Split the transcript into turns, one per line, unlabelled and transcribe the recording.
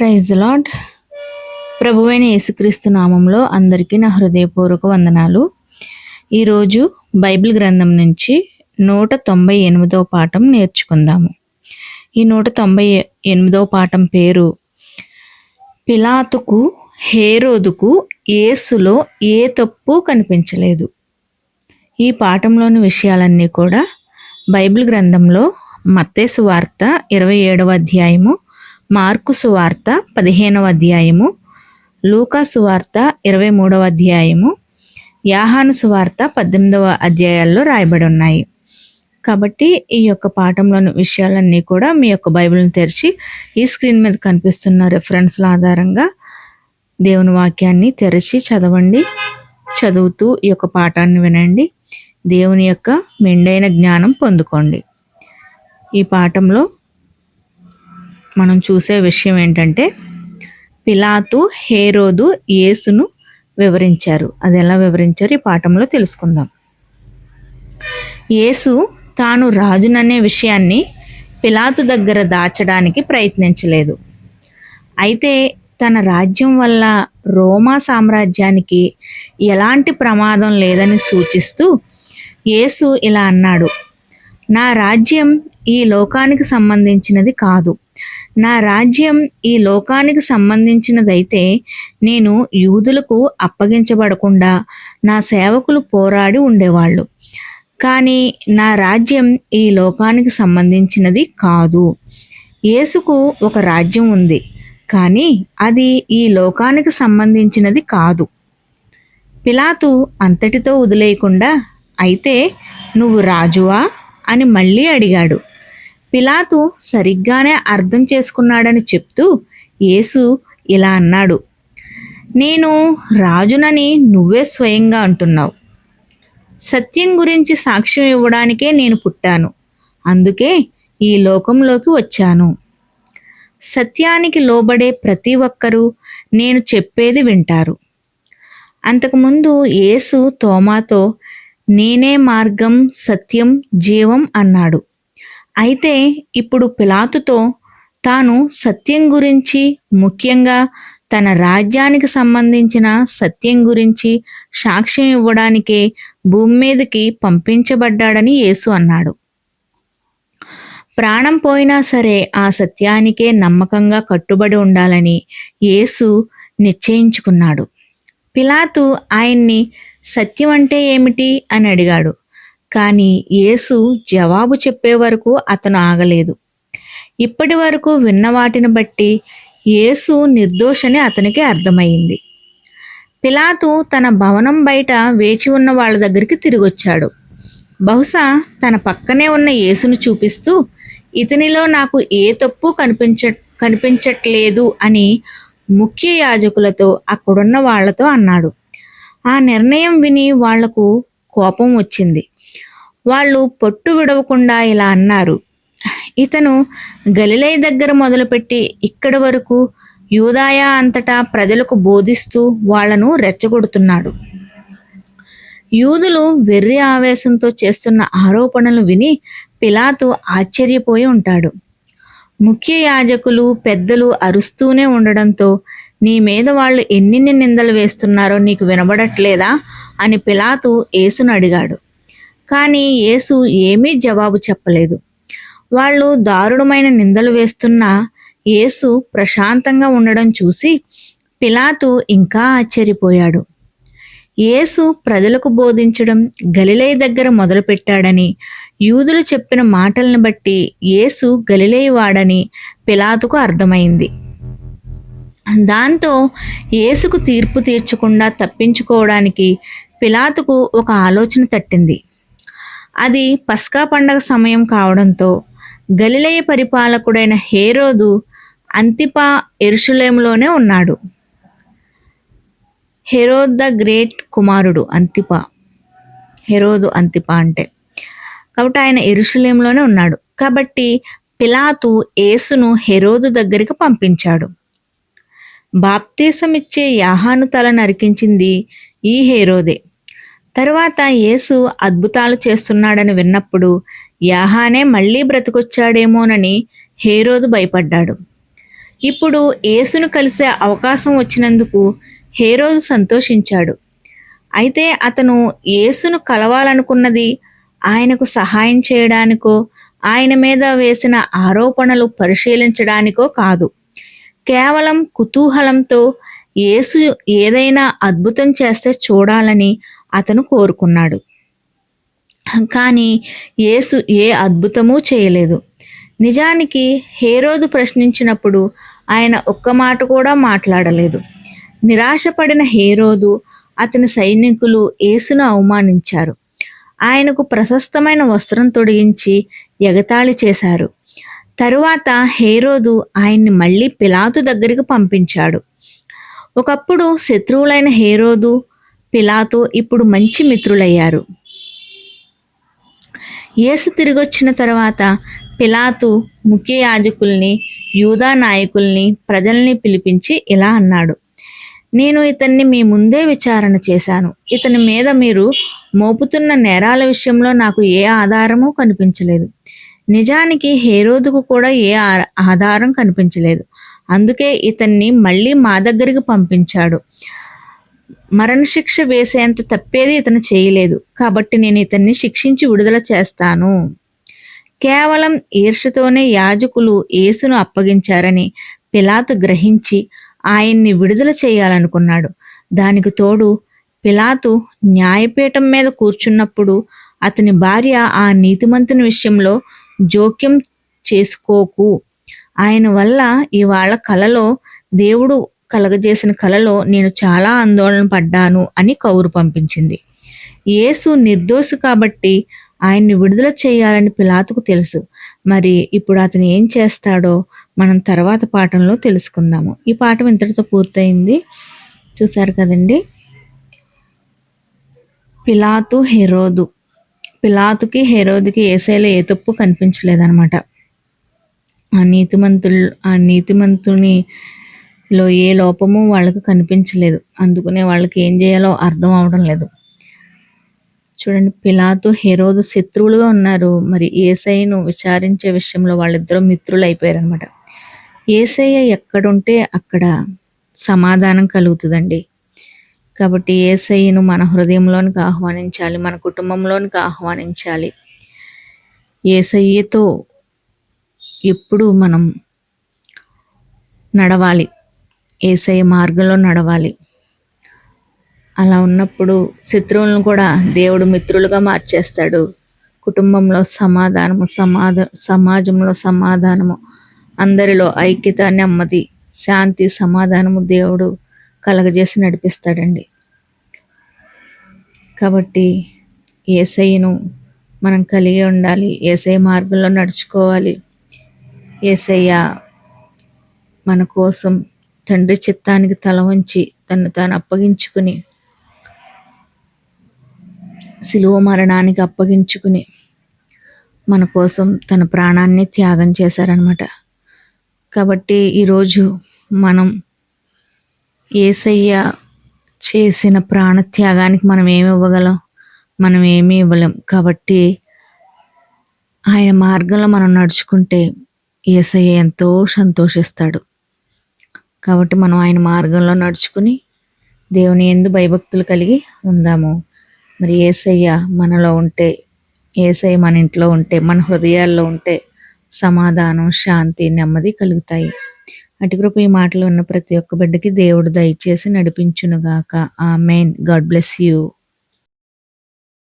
Praise lord ప్రభువైన యేసుక్రీస్తు నామంలో అందరికీ నా హృదయపూర్వక వందనాలు. ఈరోజు బైబిల్ గ్రంథం నుంచి నూట తొంభై ఎనిమిదవ పాఠం నేర్చుకుందాము. ఈ నూట తొంభై ఎనిమిదవ పాఠం పేరు పిలాతుకు హేరోదుకు ఏసులో ఏ తప్పు కనిపించలేదు. ఈ పాఠంలోని విషయాలన్నీ కూడా బైబిల్ గ్రంథంలో మత్తేసు వార్త ఇరవై ఏడవ అధ్యాయము మార్కు సువార్త పదిహేనవ అధ్యాయము లూకా సువార్త ఇరవై మూడవ అధ్యాయము యాహాను సువార్త పద్దెనిమిదవ అధ్యాయాల్లో రాయబడి ఉన్నాయి కాబట్టి ఈ యొక్క పాఠంలోని విషయాలన్నీ కూడా మీ యొక్క బైబిల్ని తెరిచి ఈ స్క్రీన్ మీద కనిపిస్తున్న రెఫరెన్స్ల ఆధారంగా దేవుని వాక్యాన్ని తెరిచి చదవండి చదువుతూ ఈ యొక్క పాఠాన్ని వినండి దేవుని యొక్క మెండైన జ్ఞానం పొందుకోండి. ఈ పాఠంలో మనం చూసే విషయం ఏంటంటే పిలాతు హేరోదు యేసును వివరించారు. అది ఎలా వివరించారు? ఈ పాఠంలో తెలుసుకుందాం. యేసు తాను రాజుననే విషయాన్ని పిలాతు దగ్గర దాచడానికి ప్రయత్నించలేదు. అయితే తన రాజ్యం వల్ల రోమా సామ్రాజ్యానికి ఎలాంటి ప్రమాదం లేదని సూచిస్తూ యేసు ఇలా అన్నాడు నా రాజ్యం ఈ లోకానికి సంబంధించినది కాదు. నా రాజ్యం ఈ లోకానికి సంబంధించినదైతే నేను యూదులకు అప్పగించబడకుండా నా సేవకులు పోరాడి ఉండేవాళ్ళు. కానీ నా రాజ్యం ఈ లోకానికి సంబంధించినది కాదు. యేసుకు ఒక రాజ్యం ఉంది కానీ అది ఈ లోకానికి సంబంధించినది కాదు. పిలాతు అంతటితో వదిలేయకుండా అయితే నువ్వు రాజువా అని మళ్ళీ అడిగాడు. పిలాతు సరిగ్గానే అర్థం చేసుకున్నాడని చెప్తూ యేసు ఇలా అన్నాడు నేను రాజునని నువ్వే స్వయంగా అంటున్నావు. సత్యం గురించి సాక్ష్యం ఇవ్వడానికే నేను పుట్టాను. అందుకే ఈ లోకంలోకి వచ్చాను. సత్యానికి లోబడే ప్రతి ఒక్కరూ నేను చెప్పేది వింటారు. అంతకుముందు యేసు తోమాతో నేనే మార్గం సత్యం జీవం అన్నాడు. అయితే ఇప్పుడు పిలాతుతో తాను సత్యం గురించి ముఖ్యంగా తన రాజ్యానికి సంబంధించిన సత్యం గురించి సాక్ష్యం ఇవ్వడానికే భూమి మీదకి పంపించబడ్డాడని యేసు అన్నాడు. ప్రాణం పోయినా సరే ఆ సత్యానికే నమ్మకంగా కట్టుబడి ఉండాలని యేసు నిశ్చయించుకున్నాడు. పిలాతు ఆయన్ని సత్యం అంటే ఏమిటి అని అడిగాడు. కానీ యేసు జవాబు చెప్పే వరకు అతను ఆగలేదు. ఇప్పటి వరకు విన్న వాటిని బట్టి యేసు నిర్దోషని అతనికి అర్థమైంది. పిలాతు తన భవనం బయట వేచి ఉన్న వాళ్ళ దగ్గరికి తిరిగొచ్చాడు. బహుశా తన పక్కనే ఉన్న యేసును చూపిస్తూ ఇతనిలో నాకు ఏ తప్పు కనిపించ కనిపించట్లేదు అని ముఖ్య యాజకులతో అక్కడున్న వాళ్ళతో అన్నాడు. ఆ నిర్ణయం విని వాళ్ళకు కోపం వచ్చింది. వాళ్ళు పొట్టు విడవకుండా ఇలా అన్నారు. ఇతను గలిలై దగ్గర మొదలుపెట్టి ఇక్కడి వరకు యూదాయ అంతటా ప్రజలకు బోధిస్తూ వాళ్ళను రెచ్చగొడుతున్నాడు. యూదులు వెర్రి ఆవేశంతో చేస్తున్న ఆరోపణలు విని పిలాతు ఆశ్చర్యపోయి ఉంటాడు. ముఖ్య యాజకులు పెద్దలు అరుస్తూనే ఉండడంతో నీ మీద వాళ్ళు ఎన్నిన్ని నిందలు వేస్తున్నారో నీకు వినబడట్లేదా? అని పిలాతు ఏసును అడిగాడు. కానీ యేసు ఏమీ జవాబు చెప్పలేదు. వాళ్ళు దారుణమైన నిందలు వేస్తున్నా యేసు ప్రశాంతంగా ఉండడం చూసి పిలాతు ఇంకా ఆశ్చర్యపోయాడు. యేసు ప్రజలకు బోధించడం గలిలయ దగ్గర మొదలుపెట్టాడని యూదులు చెప్పిన మాటలను బట్టి యేసు గలిలేయవాడని పిలాతుకు అర్థమైంది. దాంతో యేసుకు తీర్పు తీర్చకుండా తప్పించుకోవడానికి పిలాతుకు ఒక ఆలోచన తట్టింది. అది పస్కా పండగ సమయం కావడంతో గలిలయ పరిపాలకుడైన హేరోదు అంతిపా ఎరుషులేంలోనే ఉన్నాడు. హెరోద్ ద గ్రేట్ కుమారుడు అంతిప. హెరోదు అంతిప అంటే కాబట్టి ఆయన ఎరుషులేంలోనే ఉన్నాడు. కాబట్టి పిలాతు యేసును హెరోదు దగ్గరికి పంపించాడు. బాప్తీసమిచ్చే యాహాను తల నరికించింది ఈ హేరోదే. తరువాత యేసు అద్భుతాలు చేస్తున్నాడని విన్నప్పుడు యాహానే మళ్ళీ బ్రతికొచ్చాడేమోనని హేరోదు భయపడ్డాడు. ఇప్పుడు యేసును కలిసే అవకాశం వచ్చినందుకు హేరోదు సంతోషించాడు. అయితే అతను యేసును కలవాలనుకున్నది ఆయనకు సహాయం చేయడానికో ఆయన మీద వేసిన ఆరోపణలు పరిశీలించడానికో కాదు. కేవలం కుతూహలంతో యేసు ఏదైనా అద్భుతం చేస్తే చూడాలని అతను కోరుకున్నాడు. కానీ యేసు ఏ అద్భుతమూ చేయలేదు. నిజానికి హేరోదు ప్రశ్నించినప్పుడు ఆయన ఒక్క మాట కూడా మాట్లాడలేదు. నిరాశపడిన హేరోదు అతని సైనికులు యేసును అవమానించారు. ఆయనకు ప్రశస్తమైన వస్త్రం తొడిగించి ఎగతాళి చేశారు. తరువాత హేరోదు ఆయన్ని మళ్ళీ పిలాతు దగ్గరికి పంపించాడు. ఒకప్పుడు శత్రువులైన హేరోదు పిలాతు ఇప్పుడు మంచి మిత్రులయ్యారు. యేసు తిరిగొచ్చిన తర్వాత పిలాతు ముఖ్య యాజకుల్ని యూదా నాయకుల్ని ప్రజల్ని పిలిపించి ఇలా అన్నాడు. నేను ఇతన్ని మీ ముందే విచారణ చేశాను. ఇతని మీద మీరు మోపుతున్న నేరాల విషయంలో నాకు ఏ ఆధారము కనిపించలేదు. నిజానికి హేరోదుకు కూడా ఏ ఆధారం కనిపించలేదు. అందుకే ఇతన్ని మళ్ళీ మా దగ్గరికి పంపించాడు. మరణశిక్ష వేసేంత తప్పేది ఇతను చేయలేదు. కాబట్టి నేను ఇతన్ని శిక్షించి విడుదల చేస్తాను. కేవలం ఈర్షతోనే యాజకులు యేసును అప్పగించారని పిలాతు గ్రహించి ఆయన్ని విడుదల చేయాలనుకున్నాడు. దానికి తోడు పిలాతు న్యాయపీఠం మీద కూర్చున్నప్పుడు అతని భార్య ఆ నీతిమంతుని విషయంలో జోక్యం చేసుకోకు. ఆయన వల్ల ఇవాళ కలలో దేవుడు కలగజేసిన కలలో నేను చాలా ఆందోళన పడ్డాను అని కౌరు పంపించింది. యేసు నిర్దోషి కాబట్టి ఆయన్ని విడుదల చేయాలని పిలాతుకు తెలుసు. మరి ఇప్పుడు అతను ఏం చేస్తాడో మనం తర్వాత పాఠంలో తెలుసుకుందాము. ఈ పాఠం ఇంతటితో పూర్తయింది. చూసారు కదండి? పిలాతు హెరోదు. పిలాతుకి హెరోదుకి ఏసైలో ఏ తప్పు కనిపించలేదన్నమాట. ఆ నీతిమంతులు ఆ నీతిమంతుని లో ఏ లోపము వాళ్ళకు కనిపించలేదు. అందుకనే వాళ్ళకి ఏం చేయాలో అర్థం అవడం లేదు. చూడండి పిలాతు హెరోదు శత్రువులుగా ఉన్నారు. మరి ఏసైను విచారించే విషయంలో వాళ్ళిద్దరూ మిత్రులు అయిపోయారు అనమాట ఏసయ్య ఎక్కడుంటే అక్కడ సమాధానం కలుగుతుందండి. కాబట్టి ఏసయ్యను మన హృదయంలోనికి ఆహ్వానించాలి మన కుటుంబంలోనికి ఆహ్వానించాలి. ఏసయ్యతో ఎప్పుడు మనం నడవాలి. ఏసయ్య మార్గంలో నడవాలి. అలా ఉన్నప్పుడు శత్రువులను కూడా దేవుడు మిత్రులుగా మార్చేస్తాడు. కుటుంబంలో సమాధానము సమాధ సమాజంలో సమాధానము అందరిలో ఐక్యత నెమ్మది శాంతి సమాధానము దేవుడు కలగజేసి నడిపిస్తాడండి. కాబట్టి ఏసైను మనం కలిగి ఉండాలి ఏసై మార్గంలో నడుచుకోవాలి. ఏసయ్య మన కోసం తండ్రి చిత్తానికి తల వంచి తను తాను అప్పగించుకుని శిలువ మరణానికి అప్పగించుకుని మన కోసం తన ప్రాణాన్ని త్యాగం చేశారనమాట కాబట్టి ఈరోజు మనం ఏసయ్య చేసిన ప్రాణత్యాగానికి మనం ఏమి ఇవ్వగలం? మనం ఏమీ ఇవ్వలేం. కాబట్టి ఆయన మార్గంలో మనం నడుచుకుంటే ఏసయ్య ఎంతో సంతోషిస్తాడు. కాబట్టి మనం ఆయన మార్గంలో నడుచుకుని దేవుని ఎందు భయభక్తులు కలిగి ఉందాము. మరి ఏసయ్య మనలో ఉంటే ఏసయ్య మన ఇంట్లో ఉంటే మన హృదయాల్లో ఉంటే సమాధానం శాంతి నెమ్మది కలుగుతాయి. అటుకృప ఈ మాటలు ఉన్న ప్రతి ఒక్క బిడ్డకి దేవుడు దయచేసి నడిపించునుగాక. ఆ మెయిన్ గాడ్ బ్లెస్ యూ.